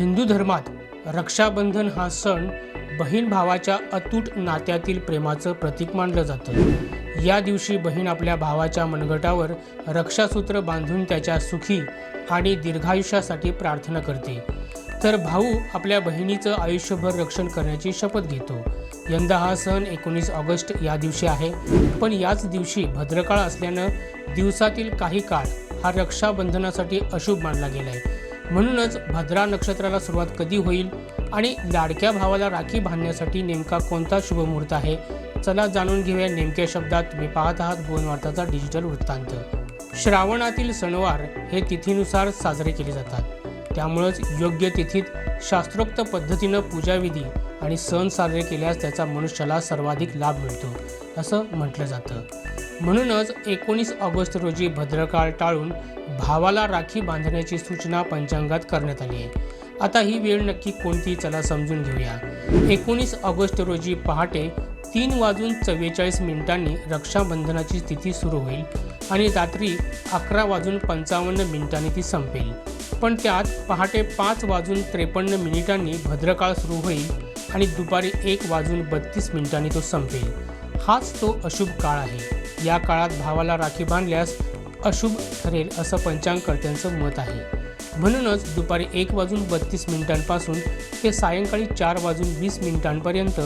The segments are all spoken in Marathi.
हिंदू धर्मात रक्षाबंधन हा सण बहीण भावाच्या अतूट नात्यातील प्रेमाचं प्रतीक मानलं जातं. या दिवशी बहीण आपल्या भावाच्या मनगटावर रक्षासूत्र बांधून त्याच्या सुखी आणि दीर्घायुष्यासाठी प्रार्थना करते. तर भाऊ आपल्या बहिणीचं आयुष्यभर रक्षण करण्याची शपथ घेतो. यंदा हा सण एकोणीस ऑगस्ट या दिवशी आहे. पण याच दिवशी भद्रकाळ असल्यानं दिवसातील काही काळ हा रक्षाबंधनासाठी अशुभ मानला गेला आहे म्हणूनच भद्रा नक्षत्राला सुरुवात कधी होईल आणि लाडक्या भावाला राखी बांधण्यासाठी नेमका कोणता शुभमुहूर्त आहे? चला जाणून घेऊया नेमक्या शब्दात. तुम्ही पाहत आहात भुवन वार्ताचा डिजिटल वृत्तांत. श्रावणातील सणवार हे तिथीनुसार साजरे केले जातात. त्यामुळंच योग्य तिथीत शास्त्रोक्त पद्धतीनं पूजाविधी आणि सण साजरे केल्यास त्याचा मनुष्याला सर्वाधिक लाभ मिळतो असं म्हटलं जातं. म्हणूनच एकोणीस ऑगस्ट रोजी भद्रकाळ टाळून भावाला राखी बांधण्याची सूचना पंचांगात करण्यात आली आहे. आता ही वेळ नक्की कोणती चला समजून घेऊया. एकोणीस ऑगस्ट रोजी पहाटे तीन वाजून चव्वेचाळीस मिनिटांनी रक्षाबंधनाची स्थिती सुरू होईल आणि रात्री अकरा वाजून पंचावन्न मिनिटांनी ती संपेल. पण त्यात पहाटे पाच वाजून त्रेपन्न मिनिटांनी भद्रकाळ सुरू होईल आणि दुपारी एक वाजून बत्तीस मिनिटांनी तो संपेल. हाच तो अशुभ काळ आहे. या काळात भावाला राखी बांधल्यास अशुभ ठरेल असं पंचांगकर्त्यांचं मत आहे. म्हणूनच दुपारी एक वाजून बत्तीस मिनिटांपासून ते सायंकाळी चार वाजून वीस मिनिटांपर्यंत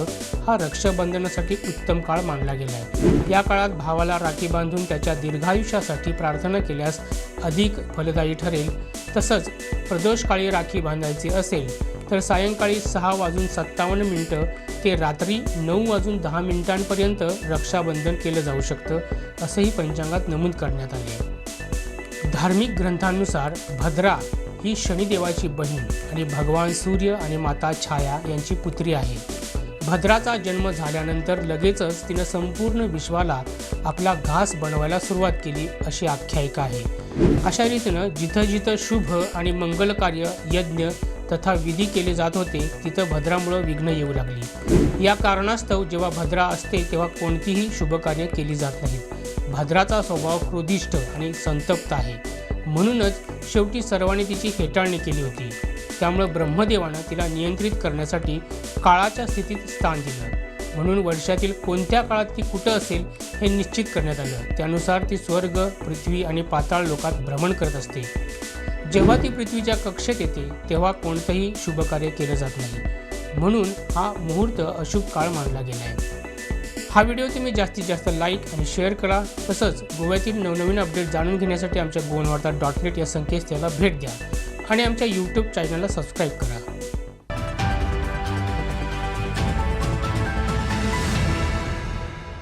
हा रक्षाबंधनासाठी उत्तम काळ मानला गेला आहे या काळात भावाला राखी बांधून त्याच्या दीर्घायुष्यासाठी प्रार्थना केल्यास अधिक फलदायी ठरेल. तसंच प्रदोषकाळी राखी बांधायची असेल तर सायंकाळी सहा वाजून सत्तावन्न मिनटं ते रात्री नऊ वाजून दहा मिनिटांपर्यंत रक्षाबंधन केलं जाऊ शकतं असंही पंचांगात नमूद करण्यात आले आहे धार्मिक ग्रंथांनुसार भद्रा ही शनिदेवाची बहीण आणि भगवान सूर्य आणि माता छाया यांची पुत्री आहे. भद्राचा जन्म झाल्यानंतर लगेचच तिनं संपूर्ण विश्वाला आपला घास बनवायला सुरुवात केली अशी आख्यायिका आहे. अशा रीतीनं जिथं जिथं शुभ आणि मंगल कार्य यज्ञ तथा विधी केले जात होते तिथं भद्रामुळं विघ्न येऊ लागली. या कारणास्तव जेव्हा भद्रा असते तेव्हा कोणतीही शुभकार्य केली जात नाहीत भद्राचा स्वभाव क्रोधिष्ठ आणि संतप्त आहे. म्हणूनच शेवटी सर्वांनी तिची हेटाळणी केली होती. त्यामुळं ब्रह्मदेवानं तिला नियंत्रित करण्यासाठी काळाच्या स्थितीत स्थान दिलं. म्हणून वर्षातील कोणत्या काळात ती कुठं असेल हे निश्चित करण्यात आलं. त्यानुसार ती स्वर्ग पृथ्वी आणि पाताळ लोकात भ्रमण करत असते. जेव्हा ती पृथ्वीच्या कक्षेत येते तेव्हा कोणतंही शुभकार्य केलं जात नाही. म्हणून हा मुहूर्त अशुभ काळ मानला गेला आहे हा व्हिडिओ तुम्ही जास्तीत जास्त लाईक आणि शेअर करा. तसंच गोव्यातील नवनवीन अपडेट जाणून घेण्यासाठी आमच्या गोवनवार्ता डॉट नेट या संकेतस्थळाला भेट द्या. आणि आमच्या यूट्यूब चॅनलला सबस्क्राईब करा.